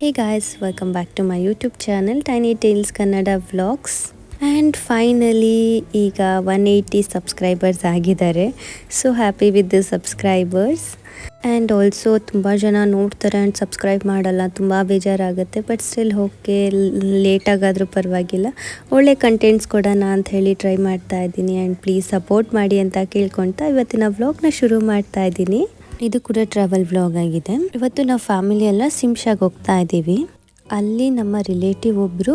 Hey guys, welcome back to my YouTube channel Tiny Tales ಕನ್ನಡ Vlogs. And finally ಈಗ one eighty subscribers ಆಗಿದ್ದಾರೆ. So happy with the subscribers and also ತುಂಬ ಜನ ನೋಡ್ತಾರೆ and subscribe ಮಾಡಲ್ಲ ತುಂಬ ಬೇಜಾರಾಗುತ್ತೆ. ಬಟ್ ಸ್ಟಿಲ್ ಹೋಗಕ್ಕೆ ಲೇಟಾಗಾದರೂ ಪರವಾಗಿಲ್ಲ. ಒಳ್ಳೆ ಕಂಟೆಂಟ್ಸ್ ಕೊಡೋಣ ಅಂತ ಹೇಳಿ ಟ್ರೈ ಮಾಡ್ತಾ ಇದ್ದೀನಿ. ಆ್ಯಂಡ್ ಪ್ಲೀಸ್ ಸಪೋರ್ಟ್ ಮಾಡಿ ಅಂತ ಕೇಳ್ಕೊಳ್ತಾ ಇವತ್ತಿನ ವ್ಲಾಗ್ನ ಶುರು ಮಾಡ್ತಾ ಇದ್ದೀನಿ. ಇದು ಕೂಡ ಟ್ರಾವೆಲ್ ವ್ಲಾಗ್ ಆಗಿದೆ. ಇವತ್ತು ನಾವು ಫ್ಯಾಮಿಲಿ ಎಲ್ಲ ಸಿಮ್ಶಾಗ್ ಹೋಗ್ತಾ ಇದ್ದೀವಿ ಅಲ್ಲಿ ನಮ್ಮ ರಿಲೇಟಿವ್ ಒಬ್ಬರು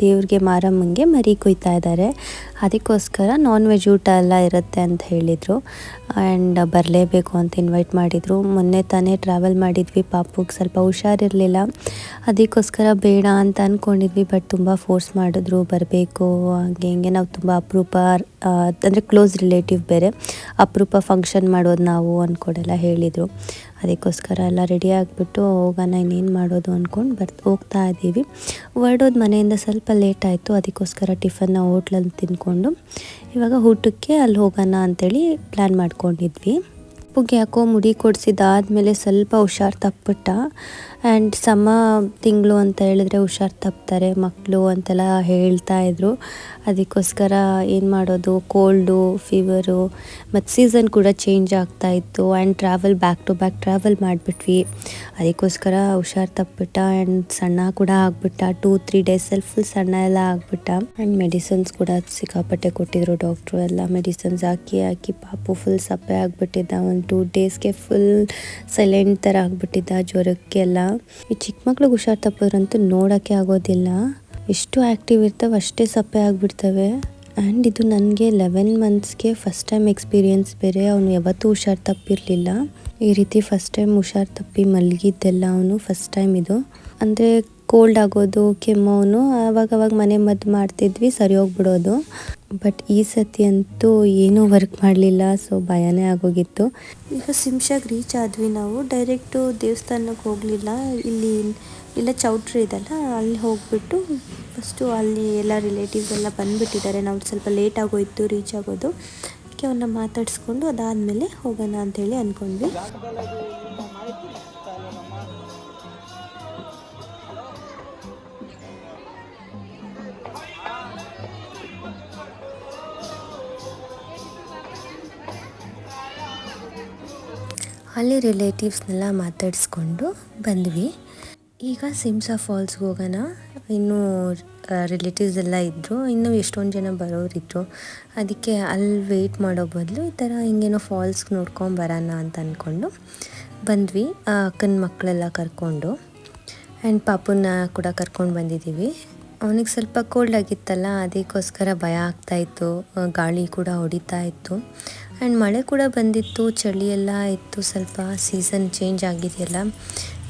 ದೇವ್ರಿಗೆ ಮಾರಮ್ಮಂಗೆ ಮರಿ ಕೊಯ್ತಾ ಇದ್ದಾರೆ ಅದಕ್ಕೋಸ್ಕರ ನಾನ್ ವೆಜ್ ಊಟ ಎಲ್ಲ ಇರುತ್ತೆ ಅಂತ ಹೇಳಿದರು. ಆ್ಯಂಡ್ ಬರಲೇಬೇಕು ಅಂತ ಇನ್ವೈಟ್ ಮಾಡಿದರು. ಮೊನ್ನೆ ತಾನೇ ಟ್ರಾವೆಲ್ ಮಾಡಿದ್ವಿ, ಪಾಪುಗೆ ಸ್ವಲ್ಪ ಹುಷಾರಿರಲಿಲ್ಲ. ಅದಕ್ಕೋಸ್ಕರ ಬೇಡ ಅಂತ ಅಂದ್ಕೊಂಡಿದ್ವಿ ಬಟ್ ತುಂಬ ಫೋರ್ಸ್ ಮಾಡಿದ್ರು. ಬರಬೇಕು, ಹಂಗೆ ಹಿಂಗೆ ನಾವು ತುಂಬ ಅಪರೂಪ ಅಂದರೆ ಕ್ಲೋಸ್ ರಿಲೇಟಿವ್ ಬೇರೆ. ಅಪರೂಪ ಫಂಕ್ಷನ್ ಮಾಡೋದು ನಾವು ಅಂದ್ಕೊಂಡೆಲ್ಲ ಹೇಳಿದರು. ಅದಕ್ಕೋಸ್ಕರ ಎಲ್ಲ ರೆಡಿ ಆಗಿಬಿಟ್ಟು ಹೋಗೋಣ, ಇನ್ನೇನು ಮಾಡೋದು ಅಂದ್ಕೊಂಡು ಬರ್ತ, ಹೋಗ್ತಾ ಇದ್ದೀವಿ. ಹೊರಡೋದು ಮನೆಯಿಂದ ಸ್ವಲ್ಪ ಲೇಟ್ ಆಯಿತು, ಅದಕ್ಕೋಸ್ಕರ ಟಿಫನ್ನ ಹೋಟ್ಲಲ್ಲಿ ತಿಂದ್ಕೊಂಡು ಇವಾಗ ಊಟಕ್ಕೆ ಅಲ್ಲಿ ಹೋಗೋಣ ಅಂಥೇಳಿ ಪ್ಲ್ಯಾನ್ ಮಾಡ್ಕೊಂಡಿದ್ವಿ. ಅಪ್ಪುಗೆ ಯಾಕೋ ಮುಡಿ ಕೊಡಿಸಿದಾದಮೇಲೆ ಸ್ವಲ್ಪ ಹುಷಾರು ತಪ್ಪಿಟ್ಟ. ಆ್ಯಂಡ್ ಸಮ ತಿಂಗಳು ಅಂತ ಹೇಳಿದ್ರೆ ಹುಷಾರು ತಪ್ತಾರೆ ಮಕ್ಕಳು ಅಂತೆಲ್ಲ ಹೇಳ್ತಾ ಇದ್ರು. ಅದಕ್ಕೋಸ್ಕರ ಏನು ಮಾಡೋದು? ಕೋಲ್ಡು ಫೀವರು ಮತ್ತು ಸೀಸನ್ ಕೂಡ ಚೇಂಜ್ ಆಗ್ತಾ ಇತ್ತು. And travel back to back travel ಮಾಡಿಬಿಟ್ವಿ. ಅದಕ್ಕೋಸ್ಕರ ಹುಷಾರು ತಪ್ಪಿಟ್ಟ ಆ್ಯಂಡ್ ಸಣ್ಣ ಕೂಡ ಆಗ್ಬಿಟ್ಟ. ಟೂ ತ್ರೀ ಅಲ್ಲಿ ಫುಲ್ ಸಣ್ಣ ಎಲ್ಲ ಆಗ್ಬಿಟ್ಟ. ಆ್ಯಂಡ್ ಮೆಡಿಸಿನ್ಸ್ ಕೂಡ ಸಿಕ್ಕಾಪಟ್ಟೆ ಕೊಟ್ಟಿದ್ರು. ಡಾಕ್ಟ್ರು ಎಲ್ಲ ಮೆಡಿಸಿನ್ಸ್ ಹಾಕಿ ಹಾಕಿ ಪಾಪು ಫುಲ್ ಸಪ್ಪೆ ಆಗಿಬಿಟ್ಟಿದ್ದ. ಒಂದು ಟೂ ಡೇಸ್ಗೆ ಫುಲ್ ಸೈಲೆಂಟ್ ಥರ ಆಗಿಬಿಟ್ಟಿದ್ದ ಜ್ವರಕ್ಕೆಲ್ಲ. ಈ ಚಿಕ್ಕ ಮಕ್ಳಿಗೆ ಹುಷಾರು ತಪ್ಪೋರಂತೂ ನೋಡೋಕ್ಕೆ ಆಗೋದಿಲ್ಲ. ಎಷ್ಟು ಆ್ಯಕ್ಟಿವ್ ಇರ್ತವೆ ಅಷ್ಟೇ ಸಪ್ಪೆ ಆಗಿಬಿಡ್ತವೆ. ಆ್ಯಂಡ್ ಇದು ನನಗೆ ಲೆವೆನ್ ಮಂತ್ಸ್ಗೆ ಫಸ್ಟ್ ಟೈಮ್ ಎಕ್ಸ್ಪೀರಿಯೆನ್ಸ್ ಬೇರೆ, ಅವನು ಯಾವತ್ತೂ ಹುಷಾರು ತಪ್ಪಿರಲಿಲ್ಲ. ಈ ರೀತಿ ಫಸ್ಟ್ ಟೈಮ್ ಹುಷಾರು ತಪ್ಪಿ ಮಲಗಿದ್ದೆಲ್ಲ ಅವನು ಫಸ್ಟ್ ಟೈಮ್ ಇದು. ಅಂದರೆ ಕೋಲ್ಡ್ ಆಗೋದು ಅವಾಗ ಮನೆ ಮದ್ದು ಮಾಡ್ತಿದ್ವಿ, ಸರಿ ಹೋಗ್ಬಿಡೋದು. ಬಟ್ ಈ ಸತಿ ಅಂತೂ ಏನೂ ವರ್ಕ್ ಮಾಡಲಿಲ್ಲ ಸೊ ಭಯನೇ ಆಗೋಗಿತ್ತು. ಈಗ ಸಿಂಶಾಗ್ ರೀಚ್ ಆದ್ವಿ ನಾವು. ಡೈರೆಕ್ಟು ದೇವಸ್ಥಾನಕ್ಕೆ ಹೋಗಲಿಲ್ಲ. ಇಲ್ಲಿ ಇಲ್ಲ, ಚೌಟ್ರಿ ಇದೆಲ್ಲ ಅಲ್ಲಿ ಹೋಗ್ಬಿಟ್ಟು ಫಸ್ಟು ಅಲ್ಲಿ ಎಲ್ಲ ರಿಲೇಟಿವ್ಸ್ ಎಲ್ಲ ಬಂದುಬಿಟ್ಟಿದ್ದಾರೆ. ನಾವು ಸ್ವಲ್ಪ ಲೇಟ್ ಆಗೋಯ್ತು ರೀಚ್ ಆಗೋದು. ಅದಕ್ಕೆ ಅವನ್ನ ಮಾತಾಡಿಸ್ಕೊಂಡು ಅದಾದಮೇಲೆ ಹೋಗೋಣ ಅಂತೇಳಿ ಅಂದ್ಕೊಂಡ್ವಿ ಅಲ್ಲಿ ರಿಲೇಟಿವ್ಸ್ನೆಲ್ಲ ಮಾತಾಡಿಸ್ಕೊಂಡು ಬಂದ್ವಿ. ಈಗ ಸಿಮ್ಸಾ ಫಾಲ್ಸ್ಗೆ ಹೋಗೋಣ. ಇನ್ನೂ ರಿಲೇಟಿವ್ಸ್ ಎಲ್ಲ ಇದ್ದರು ಇನ್ನೂ ಎಷ್ಟೊಂದು ಜನ ಬರೋರಿದ್ದರು ಅದಕ್ಕೆ ಅಲ್ಲಿ ವೆಯ್ಟ್ ಮಾಡೋ ಬದಲು ಈ ಥರ ಹಿಂಗೇನೋ ಫಾಲ್ಸ್ಗೆ ನೋಡ್ಕೊಂಡು ಬರೋಣ ಅಂತ ಅಂದ್ಕೊಂಡು ಬಂದ್ವಿ. ಅಕ್ಕನ ಮಕ್ಕಳೆಲ್ಲ ಕರ್ಕೊಂಡು. ಆ್ಯಂಡ್ ಪಾಪುನ ಕೂಡ ಕರ್ಕೊಂಡು ಬಂದಿದ್ದೀವಿ. ಅವನಿಗೆ ಸ್ವಲ್ಪ ಕೋಲ್ಡ್ ಆಗಿತ್ತಲ್ಲ, ಅದಕ್ಕೋಸ್ಕರ ಭಯ ಆಗ್ತಾಯಿತ್ತು ಗಾಳಿ ಕೂಡ ಹೊಡಿತಾ ಇತ್ತು. ಆ್ಯಂಡ್ ಮಳೆ ಕೂಡ ಬಂದಿತ್ತು, ಚಳಿ ಎಲ್ಲ ಇತ್ತು, ಸ್ವಲ್ಪ ಸೀಸನ್ ಚೇಂಜ್ ಆಗಿದೆಯಲ್ಲ,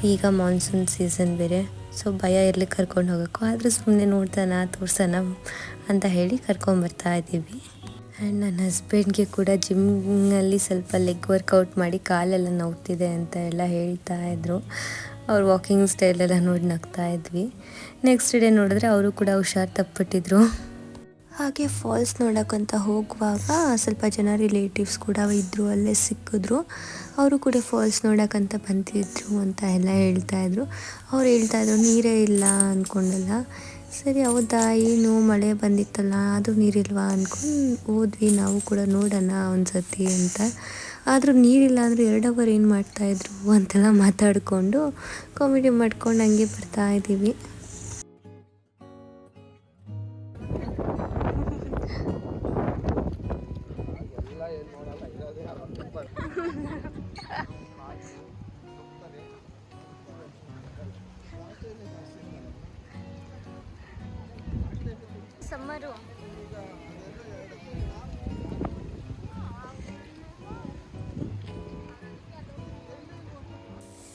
ಈಗ ಮಾನ್ಸೂನ್ ಸೀಸನ್ ಬೇರೆ ಸೊ ಭಯ ಇರಲಿ ಕರ್ಕೊಂಡು ಹೋಗೋಕ್ಕೂ, ಆದರೂ ಸುಮ್ಮನೆ ನೋಡ್ತಾನ ತೋರ್ಸೋಣ ಅಂತ ಹೇಳಿ ಕರ್ಕೊಂಬರ್ತಾ ಇದ್ದೀವಿ. ಆ್ಯಂಡ್ ನನ್ನ ಹಸ್ಬೆಂಡ್ಗೆ ಕೂಡ ಜಿಮ್ಮಲ್ಲಿ ಸ್ವಲ್ಪ ಲೆಗ್ ವರ್ಕೌಟ್ ಮಾಡಿ ಕಾಲೆಲ್ಲ ನೋವ್ತಿದೆ ಅಂತ ಎಲ್ಲ ಹೇಳ್ತಾ ಇದ್ರು. ಅವ್ರ ವಾಕಿಂಗ್ ಸ್ಟೈಲೆಲ್ಲ ನೋಡಿ ನಗ್ತಾ ಇದ್ವಿ. ನೆಕ್ಸ್ಟ್ ಡೇ ನೋಡಿದ್ರೆ ಅವರು ಕೂಡ ಹುಷಾರು ತಪ್ಪಿಟ್ಟಿದ್ರು ಹಾಗೆ ಫಾಲ್ಸ್ ನೋಡೋಕ್ಕಂತ ಹೋಗುವಾಗ ಸ್ವಲ್ಪ ಜನ ರಿಲೇಟಿವ್ಸ್ ಕೂಡ ಇದ್ದರು ಅಲ್ಲೇ ಸಿಕ್ಕಿದ್ರು. ಅವರು ಕೂಡ ಫಾಲ್ಸ್ ನೋಡೋಕ್ಕಂತ ಬಂದಿದ್ರು ಅಂತ ಎಲ್ಲ ಹೇಳ್ತಾಯಿದ್ರು ಅವ್ರು ಹೇಳ್ತಾಯಿದ್ರು ನೀರೇ ಇಲ್ಲ ಅಂದ್ಕೊಂಡಲ್ಲ ಸರಿ, ಹೌದಾ? ಏನು? ಮಳೆ ಬಂದಿತ್ತಲ್ಲ, ಅದು ನೀರಿಲ್ವಾ? ಅಂದ್ಕೊಂಡು ಹೋದ್ವಿ. ನಾವು ಕೂಡ ನೋಡೋಣ ಒಂದು ಸತಿ ಅಂತ. ಆದರೂ ನೀರಿಲ್ಲ ಅಂದರೆ ಎರಡು ಅವರ್ ಏನು ಮಾಡ್ತಾಯಿದ್ರು ಅಂತೆಲ್ಲ ಮಾತಾಡಿಕೊಂಡು ಕಾಮಿಡಿ ಮಾಡ್ಕೊಂಡು ಹಂಗೆ ಬರ್ತಾ ಸಮ್ಮರು.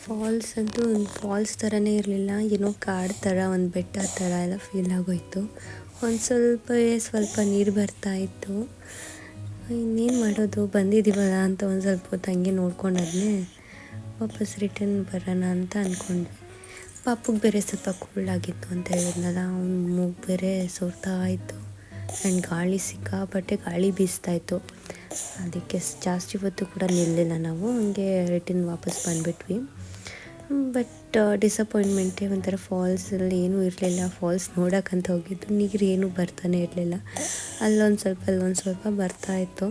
ಫಾಲ್ಸ್ ಅಂತೂ ಒಂದು ಫಾಲ್ಸ್ ಥರನೇ ಇರಲಿಲ್ಲ, ಏನೋ ಕಾಡು ಥರ, ಒಂದು ಬೆಟ್ಟ ಥರ ಎಲ್ಲ ಫೀಲ್ ಆಗೋಯ್ತು. ಒಂದು ಸ್ವಲ್ಪ ಸ್ವಲ್ಪ ನೀರು ಬರ್ತಾ ಇತ್ತು. ಇನ್ನೇನು ಮಾಡೋದು ಬಂದಿದ್ದೀವಲ್ಲ ಅಂತ ಒಂದು ಸ್ವಲ್ಪ ಹೊತ್ತು ಹಂಗೆ ನೋಡ್ಕೊಂಡಾದ್ಮೇಲೆ ವಾಪಸ್ ರಿಟರ್ನ್ ಬರೋಣ ಅಂತ ಅಂದ್ಕೊಂಡ್ವಿ ಪಾಪುಗೆ ಬೇರೆ ಸ್ವಲ್ಪ ಕೋಲ್ಡ್ ಆಗಿತ್ತು ಅಂತ ಹೇಳಿದ್ನಲ್ಲ, ಅವ್ನ ಮೂಗು ಬೇರೆ ಸೋರ್ತಾ ಇತ್ತು. ಆ್ಯಂಡ್ ಗಾಳಿ ಸಿಕ್ಕಾಪಟ್ಟೆ ಗಾಳಿ ಬೀಸ್ತಾ ಇತ್ತು. ಅದಕ್ಕೆ ಜಾಸ್ತಿ ಹೊತ್ತು ಕೂಡ ನಿಲ್ಲಿಲ್ಲ ನಾವು, ಹಂಗೆ ರಿಟರ್ನ್ ವಾಪಸ್ ಬಂದುಬಿಟ್ವಿ. ಬಟ್ ಡಿಸಪಾಯಿಂಟ್ಮೆಂಟೇ ಒಂಥರ ಫಾಲ್ಸಲ್ಲಿ ಏನೂ ಇರಲಿಲ್ಲ. ಫಾಲ್ಸ್ ನೋಡೋಕ್ಕಂತ ಹೋಗಿದ್ದು, ನೀರು ಏನೂ ಬರ್ತಾನೆ ಇರಲಿಲ್ಲ. ಅಲ್ಲೊಂದು ಸ್ವಲ್ಪ ಅಲ್ಲೊಂದು ಸ್ವಲ್ಪ ಬರ್ತಾ ಇತ್ತು.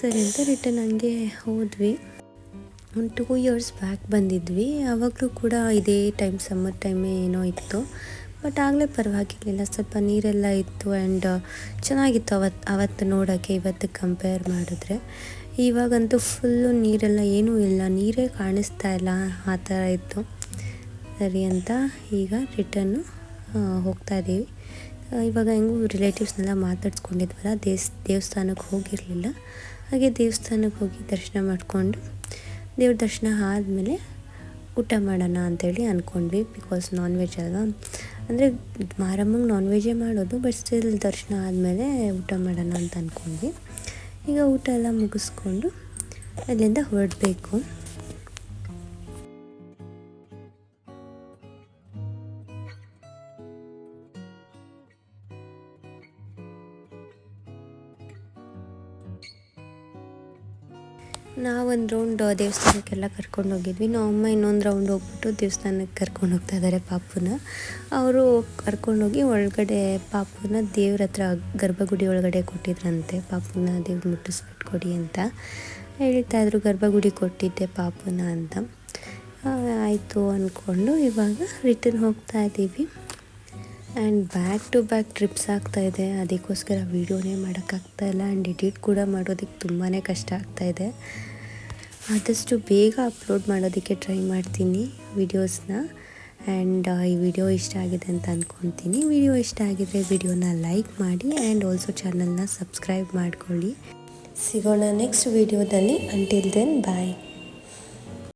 ಸರಿ ಅಂತ ರಿಟರ್ನ್ ಹಂಗೆ ಹೋದ್ವಿ. ಒಂದು ಟೂ ಇಯರ್ಸ್ ಬ್ಯಾಕ್ ಬಂದಿದ್ವಿ. ಆವಾಗಲೂ ಕೂಡ ಇದೇ ಟೈಮ್ ಸಮ್ಮರ್ ಟೈಮೇ ಏನೋ ಇತ್ತು. ಬಟ್ ಆಗಲೇ ಪರವಾಗಿರಲಿಲ್ಲ. ಸ್ವಲ್ಪ ನೀರೆಲ್ಲ ಇತ್ತು ಆ್ಯಂಡ್ ಚೆನ್ನಾಗಿತ್ತು ಅವತ್ತು ಅವತ್ತು ನೋಡೋಕ್ಕೆ, ಇವತ್ತು ಕಂಪೇರ್ ಮಾಡಿದ್ರೆ. ಇವಾಗಂತೂ ಫುಲ್ಲು ನೀರೆಲ್ಲ ಏನೂ ಇಲ್ಲ. ನೀರೇ ಕಾಣಿಸ್ತಾ ಇಲ್ಲ. ಆ ಥರ ಇತ್ತು. ಸರಿ ಅಂತ ಈಗ ರಿಟರ್ನು ಹೋಗ್ತಾ ಇದ್ದೀವಿ. ಇವಾಗ ಹೆಂಗೂ ರಿಲೇಟಿವ್ಸ್ನೆಲ್ಲ ಮಾತಾಡ್ಸ್ಕೊಂಡಿದ್ವಲ್ಲ ದೇಸ್ ದೇವಸ್ಥಾನಕ್ಕೆ ಹೋಗಿರಲಿಲ್ಲ. ಹಾಗೆ ದೇವಸ್ಥಾನಕ್ಕೆ ಹೋಗಿ ದರ್ಶನ ಮಾಡಿಕೊಂಡು ದೇವ್ರ ದರ್ಶನ ಆದಮೇಲೆ ಊಟ ಮಾಡೋಣ ಅಂತೇಳಿ ಅಂದ್ಕೊಂಡ್ವಿ ಬಿಕಾಸ್ ನಾನ್ ವೆಜ್ ಅಲ್ವಾ? ಅಂದರೆ ಮಾರಮ್ಮಂಗೆ ನಾನ್ ವೆಜ್ಜೇ ಮಾಡೋದು ಬಟ್ ಸ್ಟಿಲ್ ದರ್ಶನ ಆದಮೇಲೆ ಊಟ ಮಾಡೋಣ ಅಂತ ಅಂದ್ಕೊಂಡ್ವಿ ಈಗ ಊಟ ಎಲ್ಲ ಮುಗಿಸ್ಕೊಂಡು ಅಲ್ಲಿಂದ ಹೊರಡಬೇಕು. ನಾವೊಂದು ರೌಂಡ್ ದೇವಸ್ಥಾನಕ್ಕೆಲ್ಲ ಕರ್ಕೊಂಡು ಹೋಗಿದ್ವಿ. ನಾವು ಅಮ್ಮ ಇನ್ನೊಂದು ರೌಂಡ್ ಹೋಗ್ಬಿಟ್ಟು ದೇವಸ್ಥಾನಕ್ಕೆ ಕರ್ಕೊಂಡು ಹೋಗ್ತಾ ಇದ್ದಾರೆ ಪಾಪುನ. ಅವರು ಕರ್ಕೊಂಡೋಗಿ ಒಳಗಡೆ ಪಾಪುನ ದೇವ್ರ ಹತ್ರ ಗರ್ಭಗುಡಿ ಒಳಗಡೆ ಕೊಟ್ಟಿದ್ರಂತೆ. ಪಾಪುನ ದೇವ್ರು ಮುಟ್ಟಿಸ್ಬಿಟ್ಟು ಕೊಡಿ ಅಂತ ಹೇಳ್ತಾ ಇದ್ರು. ಗರ್ಭಗುಡಿ ಕೊಟ್ಟಿದ್ದೆ ಪಾಪುನ ಅಂತ. ಆಯಿತು ಅಂದ್ಕೊಂಡು ಇವಾಗ ರಿಟರ್ನ್ ಹೋಗ್ತಾ ಇದ್ದೀವಿ and back to back trips ಆಗ್ತಾ ಇದೆ. ಅದಕ್ಕೋಸ್ಕರ ವೀಡಿಯೋನೇ ಮಾಡೋಕ್ಕಾಗ್ತಾ ಇಲ್ಲ. ಆ್ಯಂಡ್ ಎಡಿಟ್ ಕೂಡ ಮಾಡೋದಕ್ಕೆ ತುಂಬಾ ಕಷ್ಟ ಆಗ್ತಾ ಇದೆ. ಆದಷ್ಟು ಬೇಗ ಅಪ್ಲೋಡ್ ಮಾಡೋದಕ್ಕೆ ಟ್ರೈ ಮಾಡ್ತೀನಿ ವೀಡಿಯೋಸ್ನ ಆ್ಯಂಡ್ ಈ ವಿಡಿಯೋ ಇಷ್ಟ ಆಗಿದೆ ಅಂತ ಅಂದ್ಕೊತೀನಿ ವಿಡಿಯೋ ಇಷ್ಟ ಆಗಿದ್ರೆ ವಿಡಿಯೋನ ಲೈಕ್ ಮಾಡಿ ಆ್ಯಂಡ್ ಆಲ್ಸೋ ಚಾನಲ್ನ ಸಬ್ಸ್ಕ್ರೈಬ್ ಮಾಡ್ಕೊಳ್ಳಿ. ಸಿಗೋಣ ನೆಕ್ಸ್ಟ್ ವಿಡಿಯೋದಲ್ಲಿ ಅಂಟಿಲ್ ದೆನ್ ಬಾಯ್